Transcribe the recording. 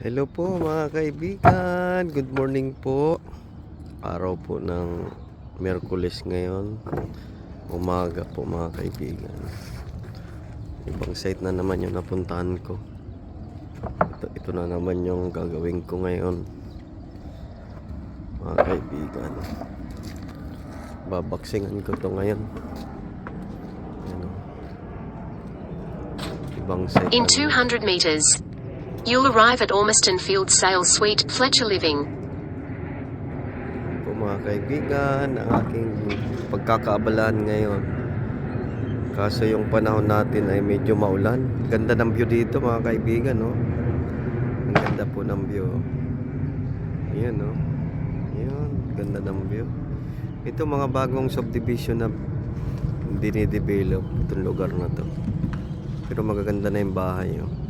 Hello po mga kaibigan. Good morning po. Araw po ng Merkulis ngayon. Umaga po mga kaibigan. Ibang site na naman yung napuntahan ko. Ito, ito na naman yung gagawin ko ngayon. Mga kaibigan. Babaksingan ko to ngayon. Ano. Ibang site. In na- 200 meters, you'll arrive at Ormiston Field Sales Suite, Fletcher Living. po mga kaibigan, ang aking pagkakaabalahan ngayon. Kaso yung panahon natin ay medyo maulan. Ganda ng view dito mga kaibigan, no? Ang ganda po ng view. Ayan, no? Ayan, ganda ng view. Ito mga bagong subdivision na dinidevelop itong lugar na to. Pero magaganda na yung bahay, no?